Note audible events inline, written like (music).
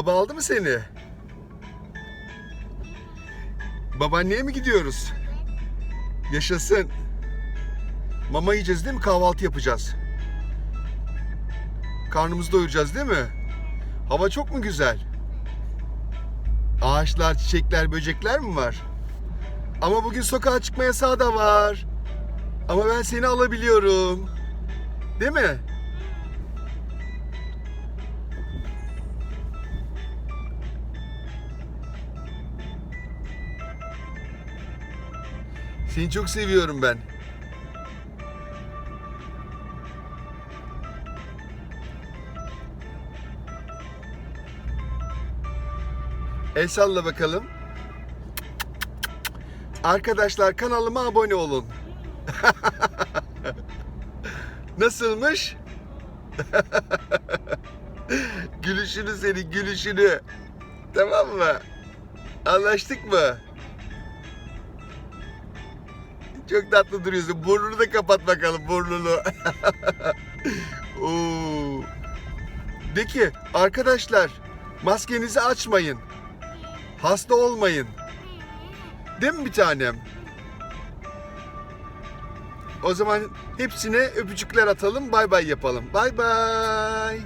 Baba aldı mı seni? Babaanneye mi gidiyoruz? Yaşasın. Mama yiyeceğiz değil mi? Kahvaltı yapacağız. Karnımızı doyuracağız değil mi? Hava çok mu güzel? Ağaçlar, çiçekler, böcekler mi var? Ama bugün sokağa çıkma yasağı da var. Ama ben seni alabiliyorum. Değil mi? Seni çok seviyorum ben. El salla bakalım. Arkadaşlar kanalıma abone olun. (laughs) Nasılmış? (laughs) gülüşünü senin gülüşünü. Tamam mı? Anlaştık mı? Çok tatlı duruyorsun. Burnunu da kapat bakalım burnunu. (laughs) Oo. De ki arkadaşlar maskenizi açmayın. Hasta olmayın. Değil mi bir tanem? O zaman hepsine öpücükler atalım. Bay bay yapalım. Bay bay.